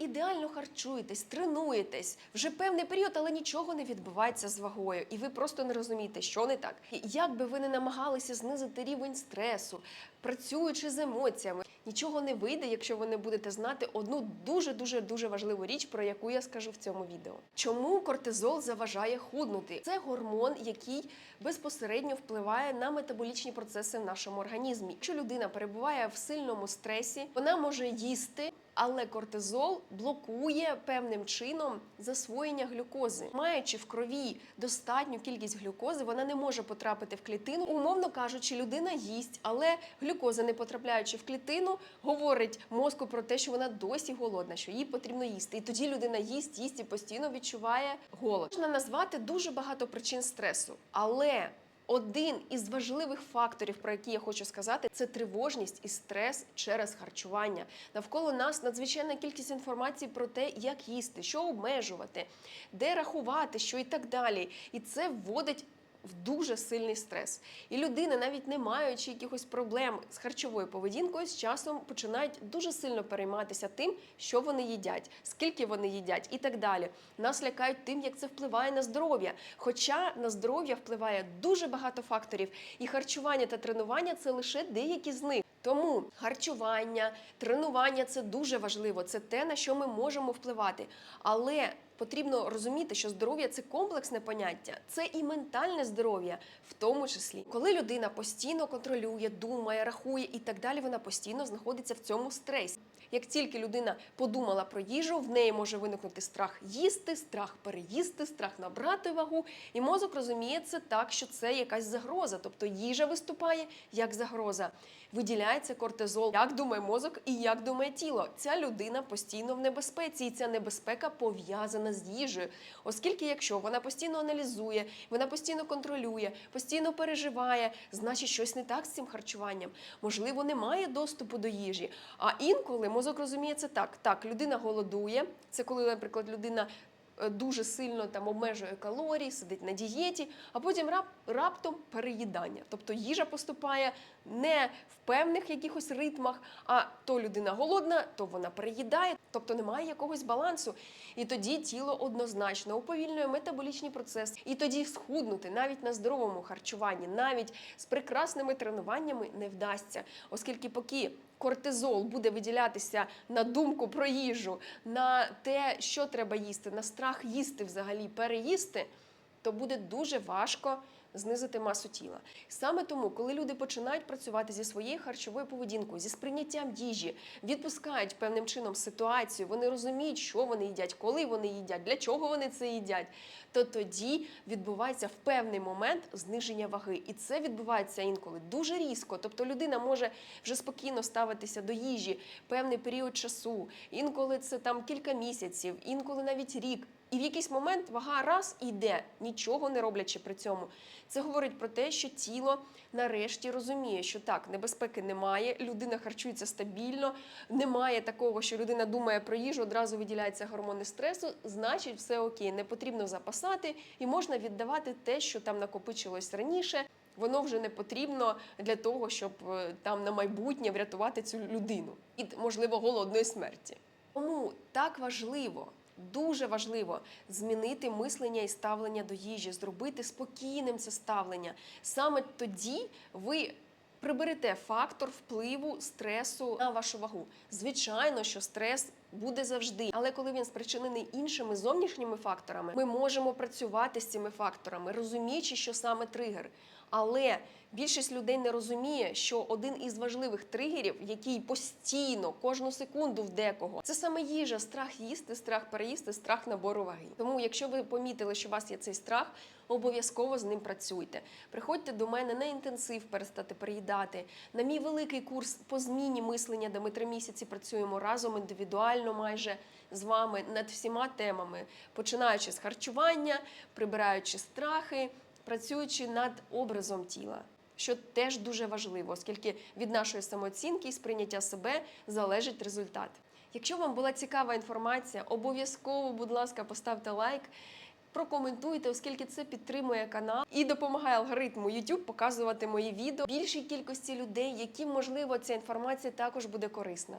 ідеально харчуєтесь, тренуєтесь вже певний період, але нічого не відбувається з вагою, і ви просто не розумієте, що не так. Як би ви не намагалися знизити рівень стресу, працюючи з емоціями, нічого не вийде, якщо ви не будете знати одну дуже дуже дуже важливу річ, про яку я скажу в цьому відео. Чому кортизол заважає худнути? Це гормон, який безпосередньо впливає на метаболічні процеси в нашому організмі. Якщо людина перебуває в сильному стресі, вона може їсти. Але кортизол блокує певним чином засвоєння глюкози. Маючи в крові достатню кількість глюкози, вона не може потрапити в клітину. Умовно кажучи, людина їсть, але глюкоза, не потрапляючи в клітину, говорить мозку про те, що вона досі голодна, що їй потрібно їсти. І тоді людина їсть, їсть і постійно відчуває голод. Можна назвати дуже багато причин стресу, але один із важливих факторів, про які я хочу сказати, це тривожність і стрес через харчування. Навколо нас надзвичайна кількість інформації про те, як їсти, що обмежувати, де рахувати, що і так далі. І це вводить в дуже сильний стрес. І людина, навіть не маючи якихось проблем з харчовою поведінкою, з часом починають дуже сильно перейматися тим, що вони їдять, скільки вони їдять і так далі. Нас лякають тим, як це впливає на здоров'я. Хоча на здоров'я впливає дуже багато факторів, і харчування та тренування це лише деякі з них. Тому харчування, тренування це дуже важливо. Це те, на що ми можемо впливати. Але потрібно розуміти, що здоров'я це комплексне поняття, це і ментальне здоров'я, в тому числі, коли людина постійно контролює, думає, рахує і так далі, вона постійно знаходиться в цьому стресі. Як тільки людина подумала про їжу, в неї може виникнути страх їсти, страх переїсти, страх набрати вагу, і мозок розуміє це так, що це якась загроза, тобто їжа виступає як загроза. Виділяється кортизол, як думає мозок і як думає тіло. Ця людина постійно в небезпеці, і ця небезпека пов'язана з їжею, оскільки, якщо вона постійно аналізує, вона постійно контролює, постійно переживає, значить щось не так з цим харчуванням. Можливо, немає доступу до їжі. А інколи мозок розуміє це так: так, людина голодує. Це коли, наприклад, людина. Е, Дуже сильно там обмежує калорії, сидить на дієті, а потім рап, раптом переїдання. Тобто їжа поступає не в певних якихось ритмах, а то людина голодна, то вона переїдає, тобто немає якогось балансу. І тоді тіло однозначно уповільнює метаболічні процеси. І тоді схуднути навіть на здоровому харчуванні, навіть з прекрасними тренуваннями не вдасться, оскільки поки кортизол буде виділятися на думку про їжу, на те, що треба їсти, на страх їсти взагалі, переїсти, то буде дуже важко знизити масу тіла. Саме тому, коли люди починають працювати зі своєю харчовою поведінкою, зі сприйняттям їжі, відпускають певним чином ситуацію, вони розуміють, що вони їдять, коли вони їдять, для чого вони це їдять, то тоді відбувається в певний момент зниження ваги. І це відбувається інколи дуже різко. Тобто людина може вже спокійно ставитися до їжі певний період часу, інколи це там кілька місяців, інколи навіть рік. І в якийсь момент вага раз і йде, нічого не роблячи при цьому. Це говорить про те, що тіло нарешті розуміє, що так, небезпеки немає, людина харчується стабільно, немає такого, що людина думає про їжу, одразу виділяються гормони стресу, значить, все окей, не потрібно запасати і можна віддавати те, що там накопичилось раніше. Воно вже не потрібно для того, щоб е, там на майбутнє врятувати цю людину від можливо голодної смерті. Тому так важливо Дуже важливо змінити мислення і ставлення до їжі, зробити спокійним це ставлення. Саме тоді ви приберете фактор впливу стресу на вашу вагу. Звичайно, що стрес буде завжди, але коли він спричинений іншими зовнішніми факторами, ми можемо працювати з цими факторами, розуміючи, що саме тригер. Але більшість людей не розуміє, що один із важливих тригерів, який постійно, кожну секунду в декого, це саме їжа, страх їсти, страх переїсти, страх набору ваги. Тому, якщо ви помітили, що у вас є цей страх, обов'язково з ним працюйте. Приходьте до мене на інтенсив перестати переїдати, на мій великий курс по зміні мислення, де ми три місяці працюємо разом індивідуально, майже з вами над всіма темами, починаючи з харчування, прибираючи страхи працюючи над образом тіла, що теж дуже важливо, оскільки від нашої самооцінки і сприйняття себе залежить результат. Якщо вам була цікава інформація, обов'язково, будь ласка, поставте лайк. Прокоментуйте, оскільки це підтримує канал і допомагає алгоритму YouTube показувати мої відео більшій кількості людей, яким можливо ця інформація також буде корисна.